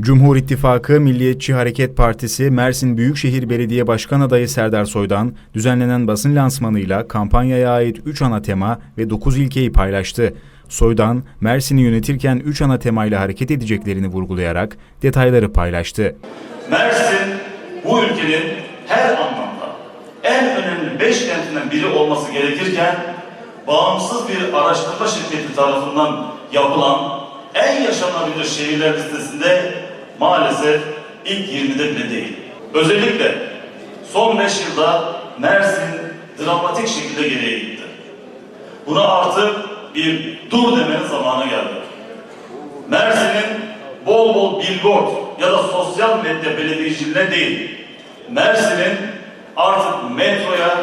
Cumhur İttifakı Milliyetçi Hareket Partisi Mersin Büyükşehir Belediye Başkan Adayı Serdar Soy'dan düzenlenen basın lansmanıyla kampanyaya ait 3 ana tema ve 9 ilkeyi paylaştı. Soy'dan Mersin'i yönetirken 3 ana temayla hareket edeceklerini vurgulayarak detayları paylaştı. Mersin bu ülkenin her anlamda en önemli beş kentinden biri olması gerekirken bağımsız bir araştırma şirketi tarafından yapılan en yaşanabilir şehirler listesinde maalesef ilk 20'de bile değil. Özellikle son 5 yılda Mersin dramatik şekilde geriye gitti. Buna artık bir dur demenin zamanı geldi. Mersin'in bol bol billboard ya da sosyal medya belediyeciliğine değil, Mersin'in artık metroya,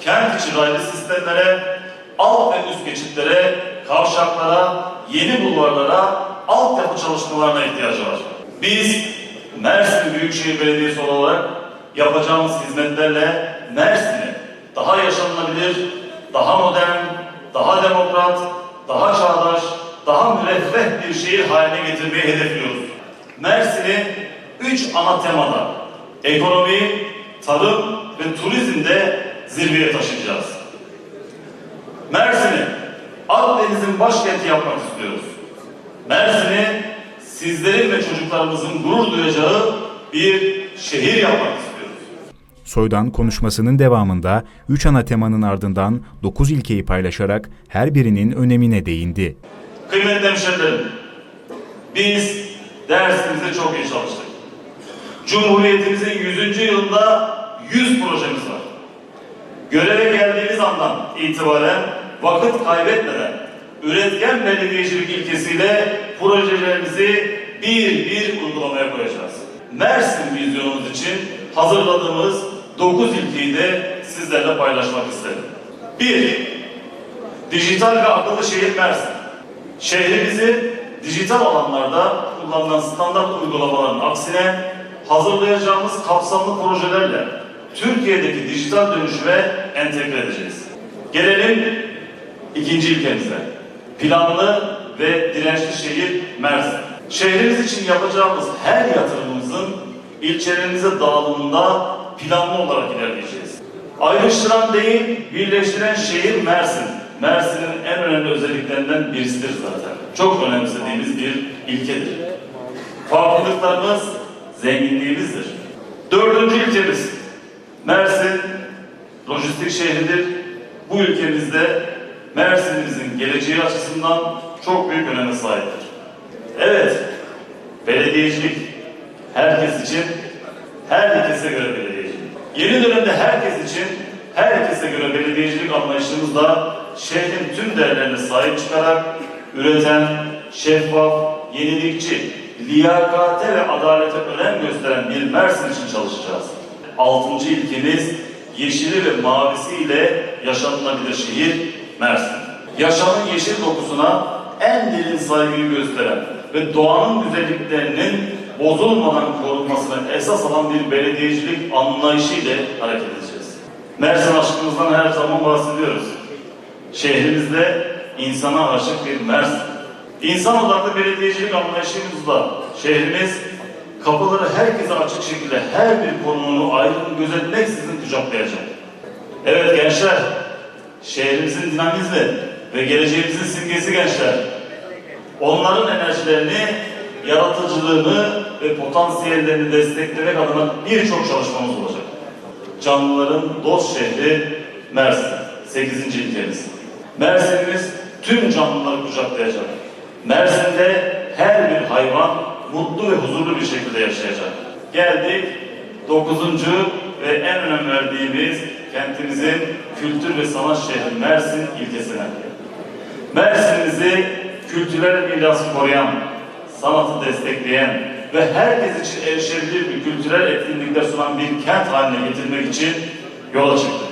kent içi raylı sistemlere, alt ve üst geçitlere, kavşaklara, yeni bulvarlara, altyapı çalışmalarına ihtiyacı var. Biz Mersin Büyükşehir Belediyesi olarak yapacağımız hizmetlerle Mersin'i daha yaşanılabilir, daha modern, daha demokrat, daha çağdaş, daha müreffeh bir şehir haline getirmeyi hedefliyoruz. Mersin'i üç ana temada ekonomi, tarım ve turizmde zirveye taşıyacağız. Mersin'i Akdeniz'in başkenti yapmak istiyoruz. Mersin'i sizlerin ve çocuklarımızın gurur duyacağı bir şehir yapmak istiyoruz. Soy'dan konuşmasının devamında 3 ana temanın ardından 9 ilkeyi paylaşarak her birinin önemine değindi. Kıymetli hemşerilerim, biz dersimizde çok iyi çalıştık. Cumhuriyetimizin 100. yılında 100 projemiz var. Göreve geldiğimiz andan itibaren vakit kaybetmeden üretken belediyecilik ilkesiyle projelerimizi bir bir uygulamaya koyacağız. Mersin vizyonumuz için hazırladığımız 9 ilkeyi de sizlerle paylaşmak isterim. 1. Dijital ve akıllı şehir Mersin. Şehrimizi dijital alanlarda kullanılan standart uygulamaların aksine hazırlayacağımız kapsamlı projelerle Türkiye'deki dijital dönüşüme entegre edeceğiz. Gelelim ikinci ilkemize. Planlı ve dirençli şehir Mersin. Şehrimiz için yapacağımız her yatırımımızın ilçelerimize dağılımında planlı olarak ilerleyeceğiz. Ayrıştıran değil, birleştiren şehir Mersin. Mersin'in en önemli özelliklerinden birisidir zaten. Çok önemsediğimiz bir ilkedir. Farklılıklarımız zenginliğimizdir. Dördüncü ilkemiz Mersin lojistik şehridir. Bu ülkemizde Mersin'imizin geleceği açısından çok büyük öneme sahiptir. Evet, belediyecilik herkes için, herkese göre belediyecilik. Yeni dönemde herkes için, herkese göre belediyecilik anlayışımızda şehrin tüm değerlerine sahip çıkarak üreten, şeffaf, yenilikçi, liyakate ve adalete önem gösteren bir Mersin için çalışacağız. Altıncı ilkemiz yeşili ve mavisiyle yaşanılabilir şehir Mersin. Yaşamın yeşil dokusuna en derin saygıyı gösteren ve doğanın güzelliklerinin bozulmadan korunmasına esas alan bir belediyecilik anlayışı ile hareket edeceğiz. Mersin aşkımızdan her zaman bahsediyoruz. Şehrimizde insana aşık bir Mersin. İnsan odaklı belediyecilik anlayışımızla şehrimiz kapıları herkese açık şekilde her bir konumunu ayrım gözetmeksizin kucaklayacak. Evet gençler, şehrimizin dinamizmi ve geleceğimizin simgesi gençler. Onların enerjilerini, yaratıcılığını ve potansiyellerini desteklemek adına birçok çalışmamız olacak. Canlıların dost şehri Mersin. 8. ilkemiz. Mersin'imiz tüm canlıları kucaklayacak. Mersin'de her bir hayvan mutlu ve huzurlu bir şekilde yaşayacak. Geldik 9. ve en önem verdiğimiz kentimizin kültür ve sanat şehri Mersin ilkesine. Mersin'imizi kültürel mirası koruyan, sanatı destekleyen ve herkes için erişebilir bir kültürel etkinlikler sunan bir kent haline getirmek için yola çıktık.